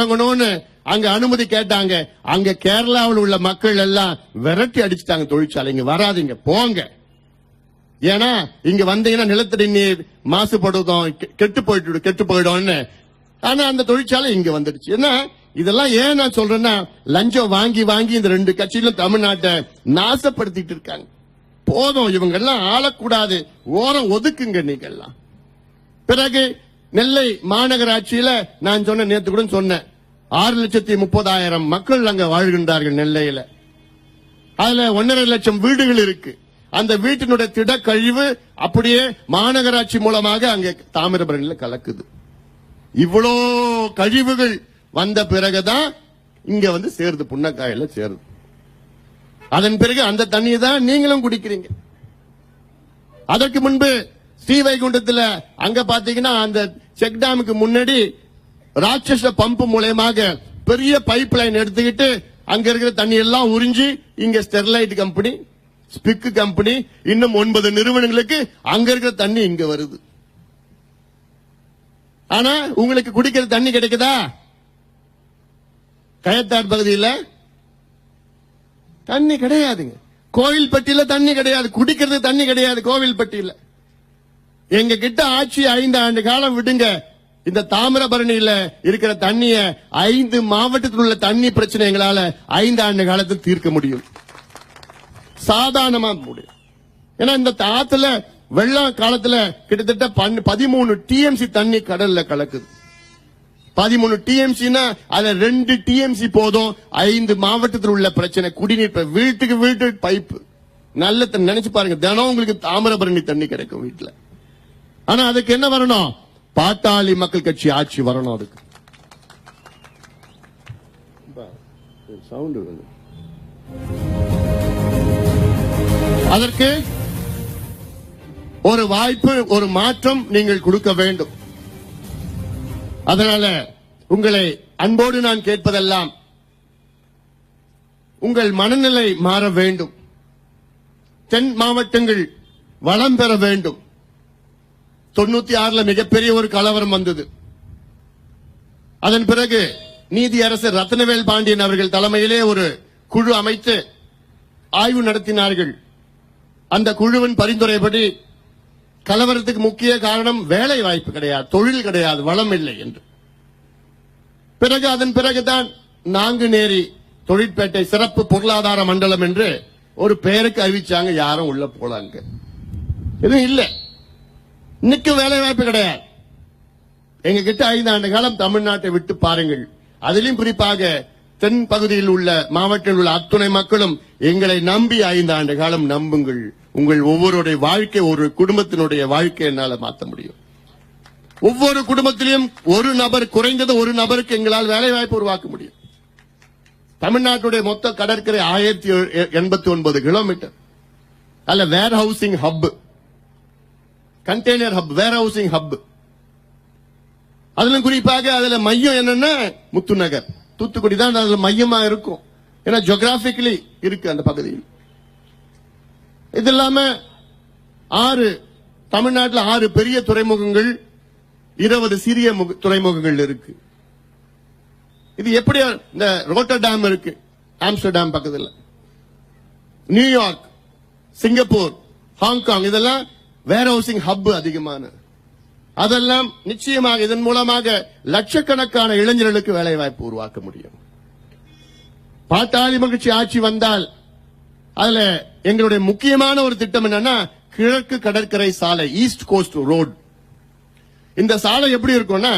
தொடங்கணும்னு அங்க அனுமதி கேட்டாங்க. அங்க கேரளாவில் உள்ள மக்கள் எல்லாம் விரட்டி அடிச்சுட்டாங்க தொழிற்சாலை வராதிங்க வராதீங்க போங்க. ஏன்னா இங்க வந்தீங்கன்னா நிலத்தடி நீர் மாசுபடுதும் கெ- கெட்டு போயிட்டு கெட்டு போயிடும்னு. ஆனா அந்த தொழிற்சாலை இங்க வந்துடுச்சு. ஏன்னா இதெல்லாம் ஏன் நான் சொல்றேன்னா லஞ்சம் வாங்கி வாங்கி இந்த ரெண்டு கட்சியிலும் தமிழ்நாட்டை நாசப்படுத்திட்டு இருக்காங்க. போதும் இவங்க எல்லாம் ஆளக்கூடாது. ஓரம் ஒதுக்குங்க நீங்க எல்லாம் பிறகு நெல்லை மாநகராட்சியில நான் சொன்ன நேத்து கூட சொன்னேன். ஆறு லட்சத்தி முப்பதாயிரம் மக்கள் அங்க வாழ்கின்றார்கள் நெல்லையில. அதுல ஒன்னரை லட்சம் வீடுகள் இருக்கு. அந்த வீட்டினுடைய திடக்கழிவு அப்படியே மாநகராட்சி மூலமாக அங்கே தாமிரபரணியில கலக்குது. இவ்வளோ கழிவுகள் வந்த பிறகுதான் இங்க வந்து சேருது புன்னக்காயில சேருது. அதன் பிறகு அந்த தண்ணியை தான் நீங்களும் குடிக்கிறீங்க. அதற்கு முன்பு ஸ்ரீவைகுண்டத்துல அங்க பாத்தீங்கன்னா அந்த செக் டேமுக்கு முன்னாடி ராட்சச பம்ப் மூலயமாக பெரிய பைப் லைன் எடுத்துக்கிட்டு அங்க இருக்கிற தண்ணி எல்லாம் உறிஞ்சி இங்க ஸ்டெர்லைட் கம்பெனி ஸ்பிக் கம்பெனி இன்னும் ஒன்பது நிறுவனங்களுக்கு அங்க இருக்கிற தண்ணி இங்க வருது. ஆனா உங்களுக்கு குடிக்கிற தண்ணி கிடைக்குதா? கயத்தார் பகுதியில் தண்ணி கிடையாதுங்க. கோவில்பட்டியில தண்ணி கிடையாது. குடிக்கிறது தண்ணி கிடையாது கோவில்பட்டியில. எங்க கிட்ட ஆட்சி ஐந்து ஆண்டு காலம் விடுங்க. இந்த தாமிரபரணியில இருக்கிற தண்ணிய ஐந்து மாவட்டத்தில் உள்ள தண்ணி பிரச்சனை எங்களால ஐந்து ஆண்டு காலத்தில் தீர்க்க முடியும். சாதாரணமா முடியும். ஏன்னா இந்த ஆத்துல வெள்ளம் காலத்துல கிட்டத்தட்ட பதிமூணு டிஎம்சி தண்ணி கடல்ல கலக்குது. பதிமூணு டிஎம்சினா அதுல ரெண்டு டிஎம்சி போதும் ஐந்து மாவட்டத்தில் உள்ள பிரச்சனை. குடிநீர் வீட்டுக்கு வீட்டு பைப்பு. நல்ல நினைச்சு பாருங்க. தினம் உங்களுக்கு தாமிரபரணி தண்ணி கிடைக்கும் வீட்டுல ஆனா அதுக்கு என்ன வரணும்? பாட்டாளி மக்கள் கட்சி ஆட்சி வரணும் அதுக்கு. சவுண்ட் அதற்கு ஒரு வாய்ப்பு ஒரு மாற்றம் நீங்கள் கொடுக்க வேண்டும். அதனால உங்களை அன்போடு நான் கேட்பதெல்லாம் உங்கள் மனநிலை மாற வேண்டும். தென் மாவட்டங்கள் வளம் பெற வேண்டும். தொண்ணூத்தி ஆறுல மிகப்பெரிய ஒரு கலவரம் வந்தது. அதன் பிறகு நீதி அரசர் ரத்னவேல் பாண்டியன் அவர்கள் தலைமையிலே ஒரு குழு அமைத்து ஆய்வு நடத்தினார்கள். அந்த குழுவின் பரிந்துரைப்படி கலவரத்துக்கு முக்கிய காரணம் வேலை வாய்ப்பு கிடையாது தொழில் கிடையாது வளம் இல்லை என்று. பிறகு அதன் பிறகுதான் நாங்குநேரி தொழிற்பேட்டை சிறப்பு பொருளாதார மண்டலம் என்று ஒரு பெயருக்கு அறிவிச்சாங்க யாரும் உள்ள போலாங்க எதுவும் இல்லை. இன்னைக்கு வேலை வாய்ப்பு கிடையாது. எங்க கிட்ட ஐந்து ஆண்டு காலம் தமிழ்நாட்டை விட்டு பாருங்கள். அதிலும் குறிப்பாக தென் பகுதியில் உள்ள மாவட்டத்தில் உள்ள அத்துணை மக்களும் எங்களை நம்பி ஐந்து ஆண்டு காலம் நம்புங்கள். உங்கள் ஒவ்வொருடைய வாழ்க்கை ஒரு குடும்பத்தினுடைய வாழ்க்கை என்னால மாற்ற முடியும். ஒவ்வொரு குடும்பத்திலையும் ஒரு நபர் குறைந்தது ஒரு நபருக்கு எங்களால் வேலை வாய்ப்பு உருவாக்க முடியும். தமிழ்நாட்டுடைய மொத்த கடற்கரை ஆயிரத்தி எண்பத்தி ஒன்பது கிலோமீட்டர் அல்ல warehousing hub container hub warehousing hub அதுல குறிப்பாக அதுல மையம் என்னன்னா முத்துநகர். தூத்துக்குடி தான் அதுல மையமா இருக்கும். ஏன்னா ஜியோகிராபிக்கலி இருக்கு அந்த பகுதியில். இது இல்லாம ஆறு தமிழ்நாட்டில் ஆறு பெரிய துறைமுகங்கள் இருபது சிறிய துறைமுகங்கள் இருக்கு. இது எப்படி இந்த ரோட்டர் டேம் இருக்கு ஆம்ஸ்டர்டாம் பக்கத்தில். New York Singapore Hong Kong இதெல்லாம் வேர் ஹவுசிங் ஹப் அதிகமான. அதெல்லாம் நிச்சயமாக இதன் மூலமாக லட்சக்கணக்கான இளைஞர்களுக்கு வேலை வாய்ப்பு உருவாக்க முடியும். பாட்டாளி மகிழ்ச்சி ஆட்சி வந்தால் அதுல எங்களுடைய முக்கியமான ஒரு திட்டம் என்னன்னா கிழக்கு கடற்கரை சாலை ஈஸ்ட் கோஸ்ட் ரோடு இந்த சாலை எப்படி இருக்கும்னா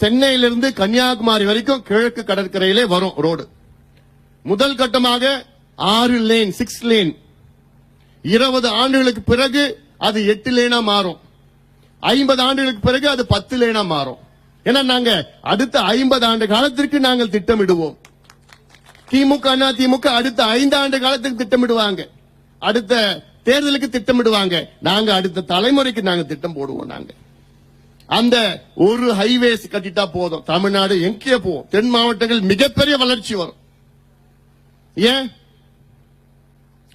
சென்னையிலிருந்து கன்னியாகுமரி வரைக்கும் கிழக்கு கடற்கரையிலே வரும் ரோடு. முதல் கட்டமாக ஆறு லேன் சிக்ஸ் லேன் இருபது ஆண்டுகளுக்கு பிறகு அது எட்டு லேனா மாறும். ஐம்பது ஆண்டுகளுக்கு பிறகு அது பத்து லேனா மாறும். ஏன்னா நாங்க அடுத்த ஐம்பது ஆண்டு காலத்திற்கு நாங்கள் திட்டமிடுவோம். திமுக அண்ணா திமுக அடுத்த ஐந்து ஆண்டு காலத்துக்கு திட்டமிடுவாங்க. அடுத்த தேர்தலுக்கு திட்டமிடுவாங்க. நாங்க அடுத்த தலைமுறைக்கு நாங்க திட்டம் போடுவோம் நாங்க. அந்த ஒரு ஹைவேஸ் கட்டிட்டா போதும். தமிழ்நாடு எங்கே போவோம். தென் மாவட்டங்கள் மிகப்பெரிய வளர்ச்சி வரும். ஏன்?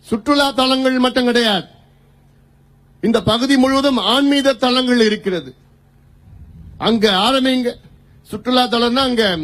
சுற்றுலா தலங்கள் மட்டும் கிடையாது. இந்த பகுதி முழுவதும் ஆன்மீக தலங்கள் இருக்கிறது. அங்க ஆரம்பிங்க. சுற்றுலா தலம்னா அங்க